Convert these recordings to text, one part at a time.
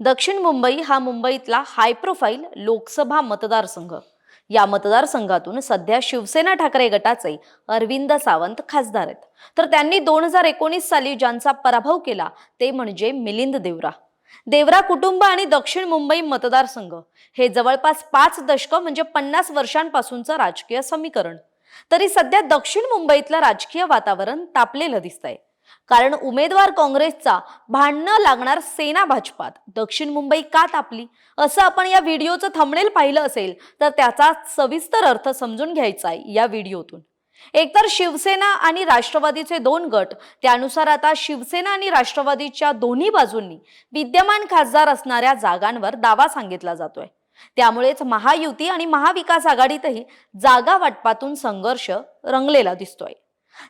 दक्षिण मुंबई हा मुंबईतला हाय प्रोफाईल लोकसभा मतदारसंघ. या मतदारसंघातून सध्या शिवसेना ठाकरे गटाचे अरविंद सावंत खासदार आहेत. तर त्यांनी दोन हजार एकोणीस साली ज्यांचा पराभव केला ते म्हणजे मिलिंद देवरा. देवरा कुटुंब आणि दक्षिण मुंबई मतदारसंघ हे जवळपास पाच दशकं म्हणजे पन्नास वर्षांपासूनचं राजकीय समीकरण. तरी सध्या दक्षिण मुंबईतलं राजकीय वातावरण तापलेलं दिसतंय. कारण उमेदवार काँग्रेसचा भांडणं लागणार सेना भाजपात. दक्षिण मुंबई का तापली? असं आपण या व्हिडिओचं थंबनेल पाहिलं असेल तर त्याचा सविस्तर अर्थ समजून घ्यायचा आहे या व्हिडिओतून. एकतर शिवसेना आणि राष्ट्रवादीचे दोन गट त्यानुसार आता शिवसेना आणि राष्ट्रवादीच्या दोन्ही बाजूंनी विद्यमान खासदार असणाऱ्या जागांवर दावा सांगितला जातोय. त्यामुळेच महायुती आणि महाविकास आघाडीतही जागा वाटपातून संघर्ष रंगलेला दिसतोय.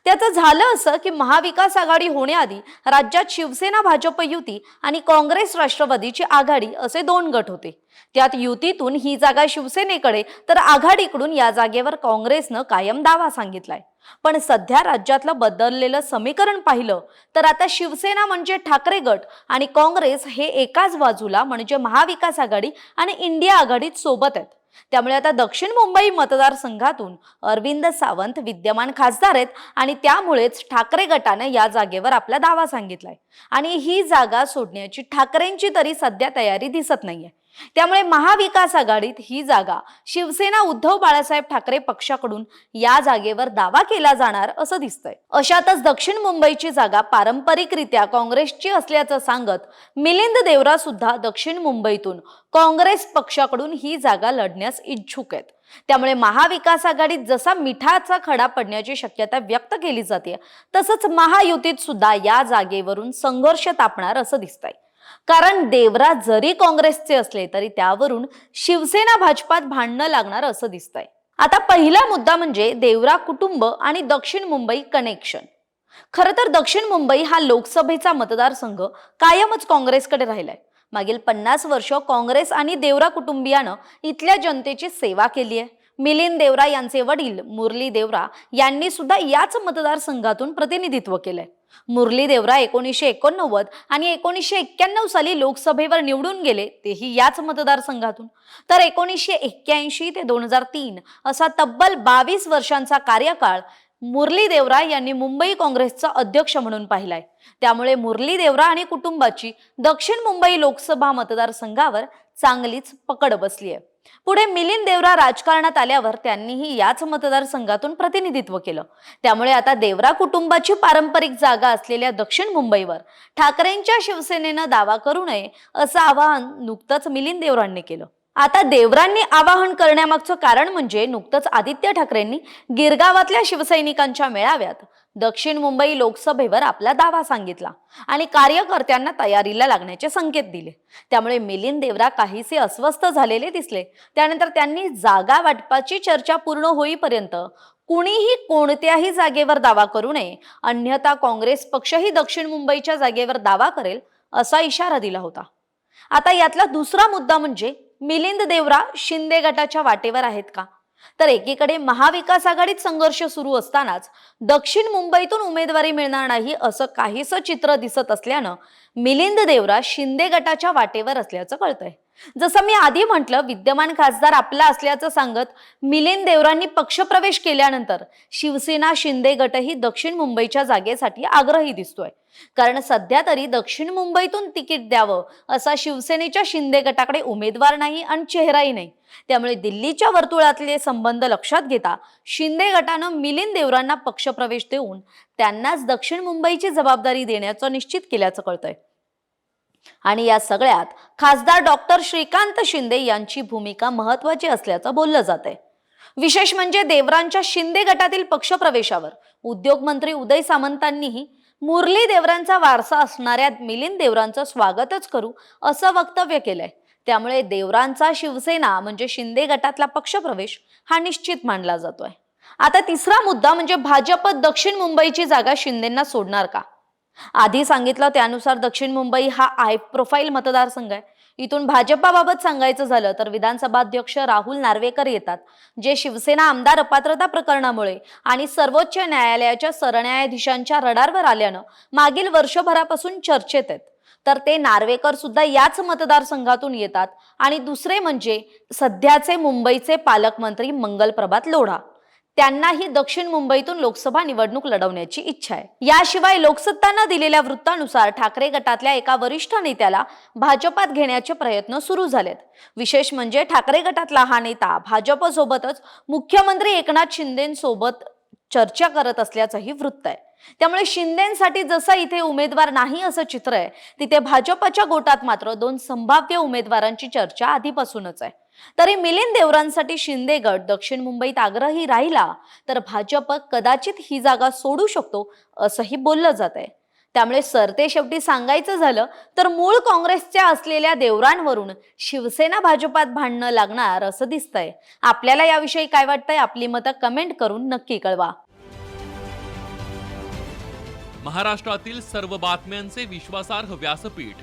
त्याचं झालं असं की महाविकास आघाडी होण्याआधी राज्यात शिवसेना भाजप युती आणि काँग्रेस राष्ट्रवादीची आघाडी असे दोन गट होते. त्यात युतीतून ही जागा शिवसेनेकडे तर आघाडीकडून या जागेवर काँग्रेसनं कायम दावा सांगितलाय. पण सध्या राज्यातलं बदललेलं समीकरण पाहिलं तर आता शिवसेना म्हणजे ठाकरे गट आणि काँग्रेस हे एकाच बाजूला म्हणजे महाविकास आघाडी आणि इंडिया आघाडीत सोबत आहेत. त्यामुळे आता दक्षिण मुंबई मतदारसंघातून अरविंद सावंत विद्यमान खासदार आहेत आणि त्यामुळेच ठाकरे गटाने या जागेवर आपला दावा सांगितलाय. आणि ही जागा सोडण्याची ठाकरेंची तरी सध्या तयारी दिसत नाहीये. त्यामुळे महाविकास आघाडीत ही जागा शिवसेना उद्धव बाळासाहेब ठाकरे पक्षाकडून या जागेवर दावा केला जाणार असं दिसतंय. अशातच दक्षिण मुंबईची जागा पारंपरिकरित्या काँग्रेसची असल्याचं सांगत मिलिंद देवरा सुद्धा दक्षिण मुंबईतून काँग्रेस पक्षाकडून ही जागा लढण्यास इच्छुक आहेत. त्यामुळे महाविकास आघाडीत जसा मिठाचा खडा पडण्याची शक्यता व्यक्त केली जाते तसंच महायुतीत सुद्धा या जागेवरून संघर्ष तापणार असं दिसतंय. कारण देवरा जरी काँग्रेसचे असले तरी त्यावरून शिवसेना भाजपात भांडणं लागणार असं दिसतंय. आता पहिला मुद्दा म्हणजे देवरा कुटुंब आणि दक्षिण मुंबई कनेक्शन खरं तर दक्षिण मुंबई हा लोकसभेचा मतदारसंघ कायमच काँग्रेसकडे राहिलाय. मागील पन्नास वर्ष काँग्रेस आणि देवरा कुटुंबियानं इथल्या जनतेची सेवा केली आहे मिलिंद देवरा यांचे वडील मुरली देवरा यांनी सुद्धा याच मतदारसंघातून प्रतिनिधित्व केलंय. मुरली देवरा एकोणीसशे एकोणनव्वद आणि एकोणीसशे एक्क्याण्णव साली लोकसभेवर निवडून गेले तेही याच मतदारसंघातून. तर एकोणीसशे एक्क्याऐंशी ते दोन हजार तीन असा तब्बल बावीस वर्षांचा कार्यकाळ मुरली देवरा यांनी मुंबई काँग्रेसचा अध्यक्ष म्हणून पाहिलाय. त्यामुळे मुरली देवरा आणि कुटुंबाची दक्षिण मुंबई लोकसभा मतदारसंघावर चांगलीच पकड बसली आहे पुढे मिलिंद देवरा राजकारणात आल्यावर त्यांनीही याच मतदारसंघातून प्रतिनिधित्व केलं. त्यामुळे आता देवरा कुटुंबाची पारंपरिक जागा असलेल्या दक्षिण मुंबईवर ठाकरेंच्या शिवसेनेनं दावा करू नये असं आवाहन नुकतंच मिलिंद देवरांनी केलं. आता देवरांनी आवाहन करण्यामागचं कारण म्हणजे नुकतंच आदित्य ठाकरेंनी गिरगावातल्या शिवसैनिकांच्या मेळाव्यात दक्षिण मुंबई लोकसभेवर आपला दावा सांगितला आणि कार्यकर्त्यांना तयारीला लागण्याचे संकेत दिले. त्यामुळे मिलिंद देवरा काहीसे अस्वस्थ झालेले दिसले. त्यानंतर त्यांनी जागा वाटपाची चर्चा पूर्ण होईपर्यंत कुणीही कोणत्याही जागेवर दावा करू नये अन्यथा काँग्रेस पक्षही दक्षिण मुंबईच्या जागेवर दावा करेल असा इशारा दिला होता. आता यातला दुसरा मुद्दा म्हणजे मिलिंद देवरा शिंदे गटाच्या वाटेवर आहेत का? तर एकीकडे महाविकास आघाडीत संघर्ष सुरू असतानाच दक्षिण मुंबईतून उमेदवारी मिळणार नाही असं काहीसं चित्र दिसत असल्यानं मिलिंद देवरा शिंदे गटाच्या वाटेवर असल्याचं कळतंय. जसं मी आधी म्हटलं विद्यमान खासदार आपला असल्याचं सांगत मिलिंद देवरांनी पक्षप्रवेश केल्यानंतर शिवसेना शिंदे गटही दक्षिण मुंबईच्या जागेसाठी आग्रही दिसतोय. कारण सध्या तरी दक्षिण मुंबईतून तिकीट द्यावं असा शिवसेनेच्या शिंदे गटाकडे उमेदवार नाही आणि चेहराही नाही. त्यामुळे दिल्लीच्या वर्तुळातले संबंध लक्षात घेता शिंदे गटानं मिलिंद देवरांना पक्षप्रवेश देऊन त्यांनाच दक्षिण मुंबईची जबाबदारी देण्याचं निश्चित केल्याचं कळतंय. आणि या सगळ्यात खासदार डॉक्टर श्रीकांत शिंदे यांची भूमिका महत्वाची असल्याचं बोललं जात आहे विशेष म्हणजे देवरांच्या शिंदे गटातील पक्षप्रवेशावर उद्योगमंत्री उदय सामंतांनीही मुरली देवरांचा वारसा असणाऱ्या मिलिंद देवरांचं स्वागतच करू असं वक्तव्य केलंय. त्यामुळे देवरांचा शिवसेना म्हणजे शिंदे गटातला पक्षप्रवेश हा निश्चित मानला जातोय. आता तिसरा मुद्दा म्हणजे भाजप दक्षिण मुंबईची जागा शिंदेंना सोडणार का? आधी सांगितलं त्यानुसार दक्षिण मुंबई हा आय प्रोफाईल मतदारसंघ आहे. इथून भाजपाबाबत सांगायचं झालं तर विधानसभा अध्यक्ष राहुल नार्वेकर येतात जे शिवसेना आमदार अपात्रता प्रकरणामुळे आणि सर्वोच्च न्यायालयाच्या सरन्यायाधीशांच्या रडारवर आल्यानं मागील वर्षभरापासून चर्चेत आहेत. तर ते नार्वेकर सुद्धा याच मतदारसंघातून येतात आणि दुसरे म्हणजे सध्याचे मुंबईचे पालकमंत्री मंगलप्रभात लोढा. त्यांनाही दक्षिण मुंबईतून लोकसभा निवडणूक लढवण्याची इच्छा आहे. याशिवाय लोकसत्तानं दिलेल्या वृत्तानुसार ठाकरे गटातल्या एका वरिष्ठ नेत्याला भाजपात घेण्याचे प्रयत्न सुरू झालेत. विशेष म्हणजे ठाकरे गटातला हा नेता भाजपसोबतच मुख्यमंत्री एकनाथ शिंदेसोबत चर्चा करत असल्याचंही वृत्त आहे. त्यामुळे शिंदेसाठी जसं इथे उमेदवार नाही असं चित्र आहे तिथे भाजपच्या गोटात मात्र दोन संभाव्य उमेदवारांची चर्चा आधीपासूनच आहे. तरी मिलिंद देवरांसाठी शिंदे गट दक्षिण मुंबईत आग्रही राहिला तर भाजप कदाचित ही जागा सोडू शकतो असंही बोललं जात आहे त्यामुळे सरते शेवटी सांगायचं झालं तर मूळ काँग्रेसच्या असलेल्या देवरांवरून शिवसेना भाजपात भांडणं लागणार असं दिसतंय. आपल्याला याविषयी काय वाटतंय आपली मतं कमेंट करून नक्की कळवा. महाराष्ट्रातील सर्व बातम्यांचे विश्वासार्ह व्यासपीठ.